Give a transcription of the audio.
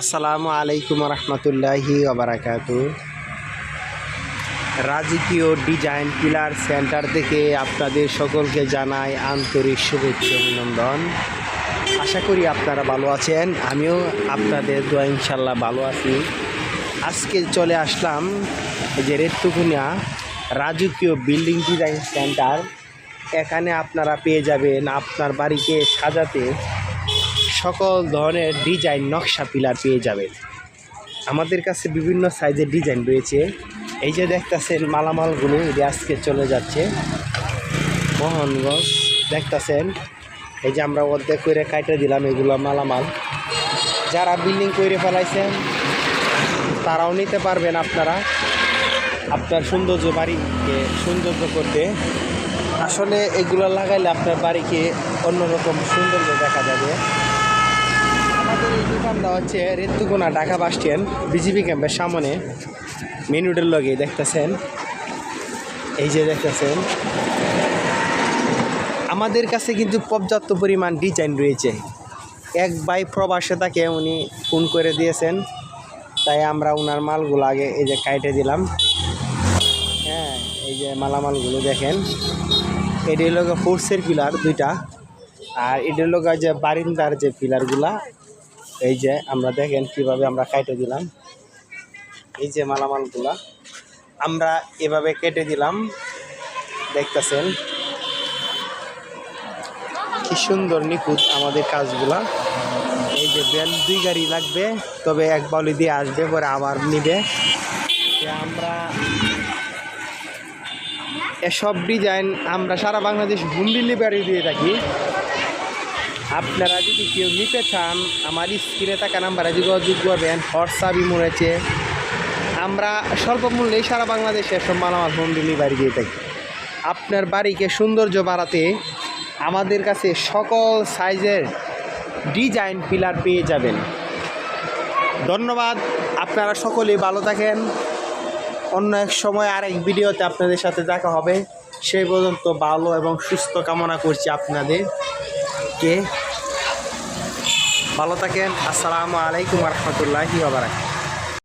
আসসালামু আলাইকুম রহমতুল্লাহি ওবরাকাত রাজকীয় ডিজাইন পিলার সেন্টার থেকে আপনাদের সকলকে জানাই আন্তরিক শুভেচ্ছা অভিনন্দন। আশা করি আপনারা ভালো আছেন, আমিও আপনাদের দোয়া ইনশাল্লাহ ভালো আছি। আজকে চলে আসলাম যে রেতুকুনিয়া রাজকীয় বিল্ডিং ডিজাইন সেন্টার। এখানে আপনারা পেয়ে যাবেন আপনার বাড়িকে সাজাতে সকল ধরনের ডিজাইন নকশা পিলার পেয়ে যাবেন। আমাদের কাছে বিভিন্ন সাইজের ডিজাইন রয়েছে। এই যে দেখতেছেন মালামালগুলো যে আজকে চলে যাচ্ছে। মোহনগঞ্জ, দেখতেছেন? এই যে আমরা অর্ধেক করে কাটে দিলাম এগুলো মালামাল। যারা বিল্ডিং করে ফেলাইছেন, তারাও নিতে পারবেন আপনারা। আপনার সৌন্দর্য বাড়িকে সৌন্দর্য করতে। আসলে এগুলো লাগাইলে আপনার বাড়িকে অন্যরকম সৌন্দর্য দেখা যাবে। দোকানটা হচ্ছে রেতুকোনা ঢাকা বাস স্ট্যান্ড, বিজিবি ক্যাম্পের সামনে। মেন রোডের লগে দেখতেছেন। এই যে দেখতেছেন। আমাদের কাছে কিন্তু পর্যাপ্ত পরিমাণ ডিজাইন রয়েছে। এক বাই প্রবাসে তাকে উনি ফোন করে দিয়েছেন। তাই আমরা ওনার মালগুলো আগে এই যে কাইটে দিলাম। হ্যাঁ এই যে মালামালগুলো দেখেন। এটি হলো ফোর্সের পিলার দুইটা। আর এটি হলো যে বারিন্দার যে পিলারগুলা এই যে আমরা দেখেন কীভাবে আমরা কেটে দিলাম। এই যে মালামালগুলা। আমরা এভাবে কেটে দিলাম। দেখতেছেন। কি সুন্দর নিখুঁত আমাদের কাজগুলা। এই যে বেল দুই গাড়ি লাগবে, তবে এক বাউলি দিয়ে আসবে, পরে আবার নিবে। আমরা এসব ডিজাইন আমরা সারা বাংলাদেশ হোম ডেলিভারি দিয়ে থাকি। আপনারা যদি কেউ নিতে চান, আমার স্ক্রিনে থাকা নাম্বারে যোগাযোগ করবেন হোয়াটসঅ্যাপ ইমো রয়েছে। আমরা স্বল্প মূল্যে সারা বাংলাদেশে মালামাল হোম ডেলিভারি দিয়ে থাকি। আপনার বাড়িকে সৌন্দর্য বাড়াতে আমাদের কাছে সকল সাইজের ডিজাইন পিলার পেয়ে যাবেন। ধন্যবাদ, আপনারা সকলেই ভালো থাকেন। অন্য এক সময় আর এক ভিডিওতে আপনাদের সাথে দেখা হবে। সেই পর্যন্ত ভালো এবং সুস্থ কামনা করছি আপনাদেরকে ভালো থাকেন আসসালামু আলাইকুম রহমতুল্লাহি বারাকাতুহু।